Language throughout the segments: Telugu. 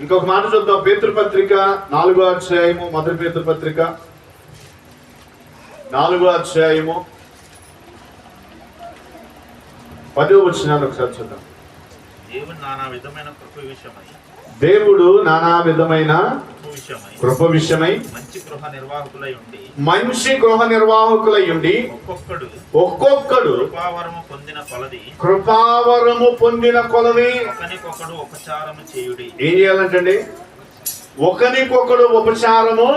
ఇంకొక మాట చూద్దాం పేతృపత్రిక నాలుగో అధ్యాయము మొదటి పేతృపత్రిక నాలుగో అధ్యాయము. పదో వచ్చినాను ఒకసారి చూద్దాం. దేవుని నానా విధమైన కృప విషయమై దేవుడు నానా విధమైన కృప విషయమై మంచి గృహ నిర్వాహకులై ఉండి మంచి గృహ నిర్వాహకులై ఉండి ఒక్కొక్కడు ఒక్కొక్కడు కృపావరము పొందిన కొలది కృపావరము పొందిన కొలది ఒకనికొకడు ఉపచారము చేయుడి. ఏం చేయాలంటండి? ఒకరికొకడు ఉపచారము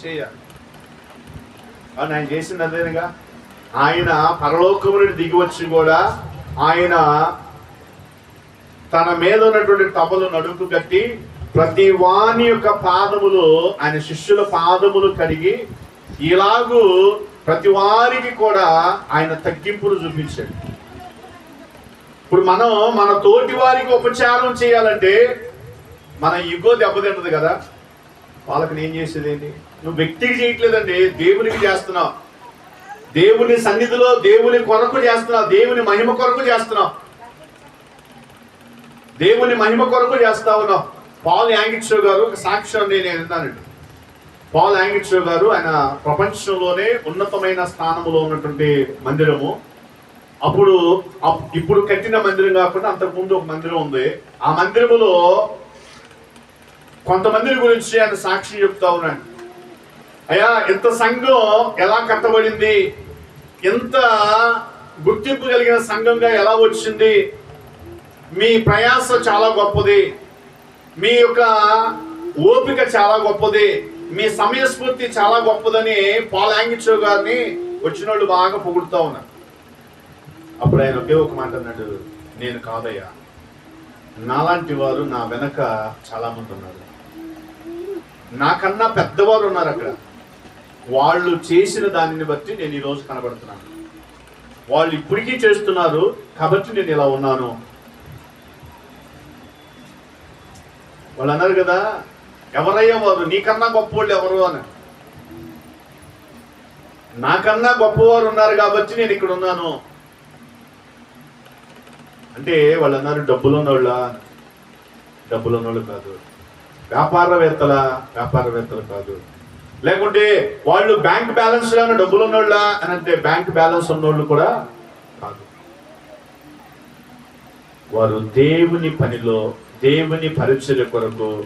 చేయాలి. అవును ఆయన చేసింది అదేనుగా ఆయన పరలోకము నుండి దిగి వచ్చి కూడా ఆయన తన మీద ఉన్నటువంటి తపలు నడుపు కట్టి ప్రతి వాని యొక్క పాదములు ఆయన శిష్యుల పాదములు కడిగి ఇలాగూ ప్రతి వారికి కూడా ఆయన తగ్గింపులు చూపించాడు. ఇప్పుడు మనం మన తోటి వారికి ఉపచారం చేయాలంటే మన ఇగో దెబ్బతింటది కదా. వాళ్ళకి నేను చేసేది ఏంటి? నువ్వు వ్యక్తికి చేయట్లేదండి దేవునికి చేస్తున్నావు. దేవుని సన్నిధిలో దేవుని కొరకు చేస్తున్నావు దేవుని మహిమ కొరకు చేస్తున్నావు. దేవుని మహిమ కొరకు చేస్తా ఉన్నావు పాల్ యాంగిట్సో గారు ఒక సాక్ష్యాన్ని నేను విన్నానండి. పాల్ యాంగిట్సో గారు ఆయన ప్రపంచంలోనే ఉన్నతమైన స్థానంలో ఉన్నటువంటి మందిరము. అప్పుడు అప్- ఇప్పుడు కట్టిన మందిరం కాకుండా అంతకుముందు ఒక మందిరం ఉంది. ఆ మందిరములో కొంతమంది గురించి ఆయన సాక్షి చెప్తా ఉన్నాడు. అయ్యా ఇంత సంఘం ఎలా కట్టబడింది? ఎంత గుర్తింపు కలిగిన సంఘంగా ఎలా వచ్చింది? మీ ప్రయాస చాలా గొప్పది. మీ యొక్క ఓపిక చాలా గొప్పది. మీ సమయస్ఫూర్తి చాలా గొప్పదని పాలాంగిచో గారిని వచ్చిన వాళ్ళు బాగా పొగుడుతూ ఉన్నారు. అప్పుడు ఆయన ఒకే ఒక మాట అన్నాడు నేను కాదయ్యా. నాలాంటి వారు నా వెనక చాలా మంది ఉన్నారు. నాకన్నా పెద్దవారు ఉన్నారు అక్కడ. వాళ్ళు చేసిన దానిని బట్టి నేను ఈరోజు కనబడుతున్నాను. వాళ్ళు ఇప్పటికీ చేస్తున్నారు కాబట్టి నేను ఇలా ఉన్నాను. వాళ్ళు అన్నారు కదా ఎవరయ్యా వారు? నీకన్నా గొప్పవాళ్ళు ఎవరు అని. నాకన్నా గొప్పవారు ఉన్నారు కాబట్టి నేను ఇక్కడ ఉన్నాను. అంటే వాళ్ళు అన్నారు డబ్బులు ఉన్నోళ్ళ డబ్బులు ఉన్నోళ్ళు కాదు. వ్యాపారవేత్తల వ్యాపారవేత్తలు కాదు. లేకుంటే వాళ్ళు బ్యాంక్ బ్యాలెన్స్లోనే డబ్బులు ఉన్నోళ్ళ అని అంటే బ్యాంక్ బ్యాలెన్స్ ఉన్నోళ్ళు కూడా కాదు. వారు దేవుని పనిలో దేవుని పరిచర్య కొరకు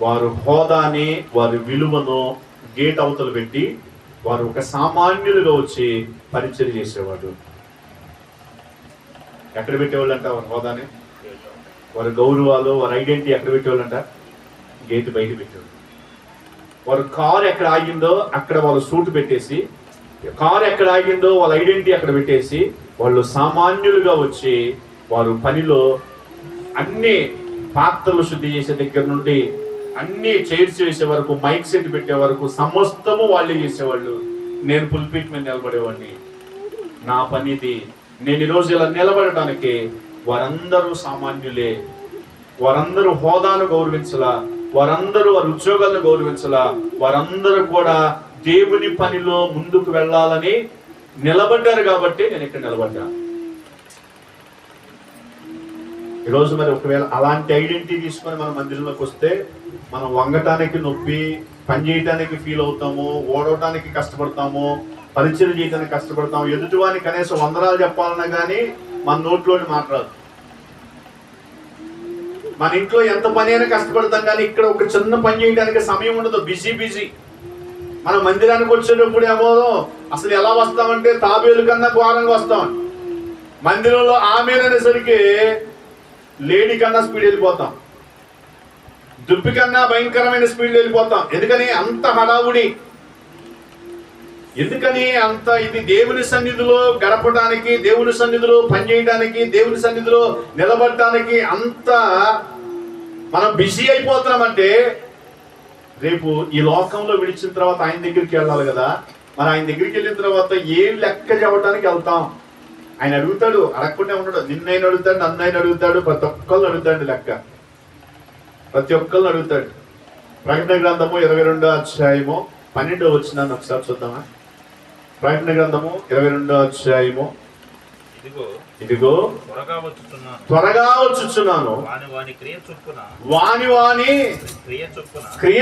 వారు హోదాని వారి విలువను గేట్ అవతలు పెట్టి వారు ఒక సామాన్యులుగా వచ్చి పరిచయం చేసేవాడు. ఎక్కడ పెట్టేవాళ్ళంట వారి హోదాని? వారి గౌరవాలు వారి ఐడెంటిటీ ఎక్కడ పెట్టేవాళ్ళంట? గేట్ బయట పెట్టేవాళ్ళు. వారు కారు ఎక్కడ ఆగిందో అక్కడ వాళ్ళు సూట్ పెట్టేసి కారు ఎక్కడ ఆగిందో వాళ్ళ ఐడెంటిటీ అక్కడ పెట్టేసి వాళ్ళు సామాన్యులుగా వచ్చి వారు పనిలో అన్ని పాత్రలు శుద్ధి చేసే దగ్గర నుండి అన్ని చైర్స్ వేసే వరకు మైక్ సెట్ పెట్టే వరకు సమస్తము వాళ్ళే చేసేవాళ్ళు. నేను పుల్పిట్ మీద నిలబడేవాడిని. నా పనిది నేను ఈరోజు ఇలా నిలబడటానికి వారందరూ సామాన్యులే. వారందరూ హోదాను గౌరవించలా వారందరూ వారి ఉద్యోగాలను గౌరవించలా వారందరూ కూడా దేవుని పనిలో ముందుకు వెళ్ళాలని నిలబడ్డారు కాబట్టి నేను ఇక్కడ నిలబడ్డాను ఈరోజు మరి ఒకవేళ అలాంటి ఐడెంటిటీ తీసుకొని మన మందిరంలోకి వస్తే మనం వంగటానికి నొప్పి పని చేయటానికి ఫీల్ అవుతాము ఓడవటానికి కష్టపడతాము పరిచయం చేయడానికి కష్టపడతాము ఎదుటివాని కనీసం వందనాలు చెప్పాలన్నా కానీ మన నోట్లోని మాట్లాడదు మన ఇంట్లో ఎంత పని అయినా కష్టపడతాం కానీ ఇక్కడ ఒక చిన్న పని చేయడానికి సమయం ఉండదు బిజీ బిజీ. మన మందిరానికి వచ్చేటప్పుడు ఏమో అసలు ఎలా వస్తామంటే తాబేలు కన్నా ఘోరంగా వస్తాం. మందిరంలో ఆమె అనేసరికి లేడీ కన్నా స్పీడ్ వెళ్ళిపోతాం. దుప్పి కన్నా భయంకరమైన స్పీడ్ వెళ్ళిపోతాం. ఎందుకని అంత హడావుడి? ఎందుకని అంత ఇది దేవుని సన్నిధిలో గడపడానికి దేవుని సన్నిధిలో పనిచేయడానికి దేవుని సన్నిధిలో నిలబడటానికి అంత మనం బిజీ అయిపోతున్నామంటే రేపు ఈ లోకంలో విడిచిన తర్వాత ఆయన దగ్గరికి వెళ్ళాలి కదా. మరి ఆయన దగ్గరికి వెళ్ళిన తర్వాత ఏం లెక్క చెప్పడానికి వెళ్తాం? ఆయన అడుగుతాడు అడగకుండా ఉండడు. నిన్నైనా అడుగుతాడు నన్నైనా అడుగుతాడు ప్రతి ఒక్కళ్ళు అడుగుతాడు లెక్క. ప్రతి ఒక్కళ్ళు అడుగుతాడు. ప్రకటన గ్రంథము ఇరవై రెండో అధ్యాయము పన్నెండో వచ్చినాను ఒకసారి చూద్దామా? ప్రకటన గ్రంథము ఇరవై రెండో అధ్యాయము. ఇదిగో ఇదిగో త్వరగా వచ్చుచున్నాను త్వరగా వచ్చుచున్నాను. వాని వాని క్రియ చొప్పున. వాని వాని క్రియ చొప్పున. క్రియ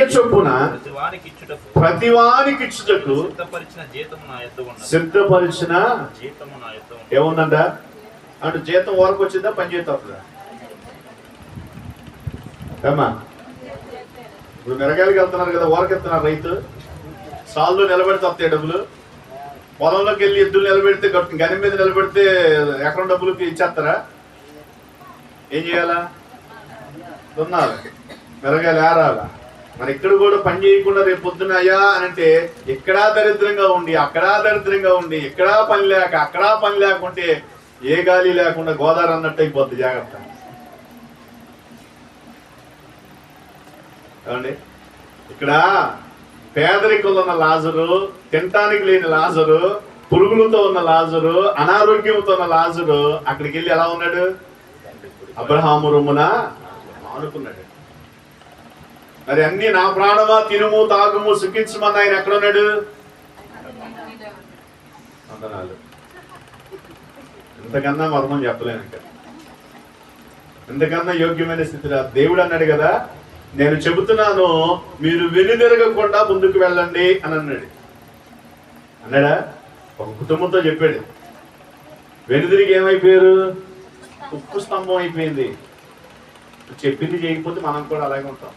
ఇచ్చుటకు సిద్ధపరిచిన జీతము నా యొద్ద ఉన్నది. సిద్ధపరిచిన జీతము నా యొద్ద ఉన్నది ఏముందంట అంటే జీతం వరకు వచ్చిందా? పని జీతం వస్తుందా? ఏమ్మా? ఇప్పుడు మిరగాయలకి వెళ్తున్నారు కదా వరకు వెళ్తున్నారు రైతు. సాల్లో నిలబెడితే వస్తాయి డబ్బులు. పొలంలోకి వెళ్ళి ఎద్దులు నిలబెడితే గని మీద నిలబెడితే ఎకరం డబ్బులకి ఇచ్చేస్తారా? ఏం చేయాలా? దున్నాలి. మిరగాయలు ఏరాలా? మరి ఇక్కడ కూడా పని చేయకుండా రేపు పొద్దున అయ్యా అని అంటే ఇక్కడా దరిద్రంగా ఉండి అక్కడా దరిద్రంగా ఉండి ఇక్కడా పని లేక అక్కడా పని లేకుంటే ఏ గాలి లేకుండా గోదావరి అన్నట్టు అయిపోద్ది జాగ్రత్త. ఏమండి? ఇక్కడ పేదరికంలో ఉన్న లాజరు తినటానికి లేని లాజరు పురుగులతో ఉన్న లాజరు అనారోగ్యంతో ఉన్న లాజరు అక్కడికి వెళ్ళి ఎలా ఉన్నాడు? అబ్రహాము రొమ్మున ఆనుకున్నాడు మరి అన్ని నా ప్రాణమా తినుము తాగుము సుఖించమని ఆయన ఎక్కడ ఉన్నాడు? వందనాలు. ఇంతకన్నా మర్మం చెప్పలేను ఇంకా. ఇంతకన్నా యోగ్యమైన స్థితిలో దేవుడు అన్నాడు కదా నేను చెబుతున్నాను మీరు వెనుదిరగకుండా ముందుకు వెళ్ళండి అని అన్నాడు. అన్నాడా? ఒక కుటుంబంతో చెప్పాడు. వెనుదిరిగి ఏమైపోయారు? ఉప్పు స్తంభం అయిపోయింది. చెప్పింది చేయకపోతే మనం కూడా అలాగే ఉంటాం.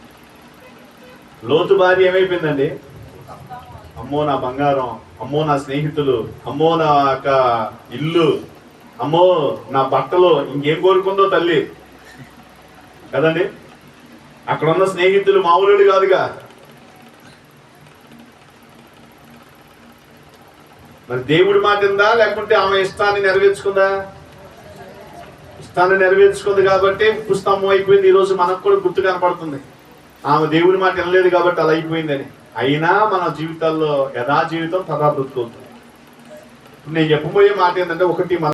లోతు భార్య ఏమైపోయిందండి? అమ్మో నా బంగారం అమ్మో నా స్నేహితులు అమ్మో నా యొక్క ఇల్లు అమ్మో నా బట్టలు ఇంకేం కోరుకుందో తల్లి. కదండి? అక్కడ ఉన్న స్నేహితులు మామూలు కాదుగా. మరి దేవుడి మాట ఉందా లేకుంటే ఆమె ఇష్టాన్ని నెరవేర్చుకుందా? ఇష్టాన్ని నెరవేర్చుకుంది కాబట్టి పుస్తకం అయిపోయింది. ఈరోజు మనకు కూడా గుర్తు కనపడుతుంది. ఆమె దేవుని మాట వినలేదు కాబట్టి అలా అయిపోయిందని. అయినా మన జీవితాల్లో యథా జీవితం తథా బ్రతుకుతుంది నేను చెప్పబోయే మాట ఏంటంటే ఒకటి మన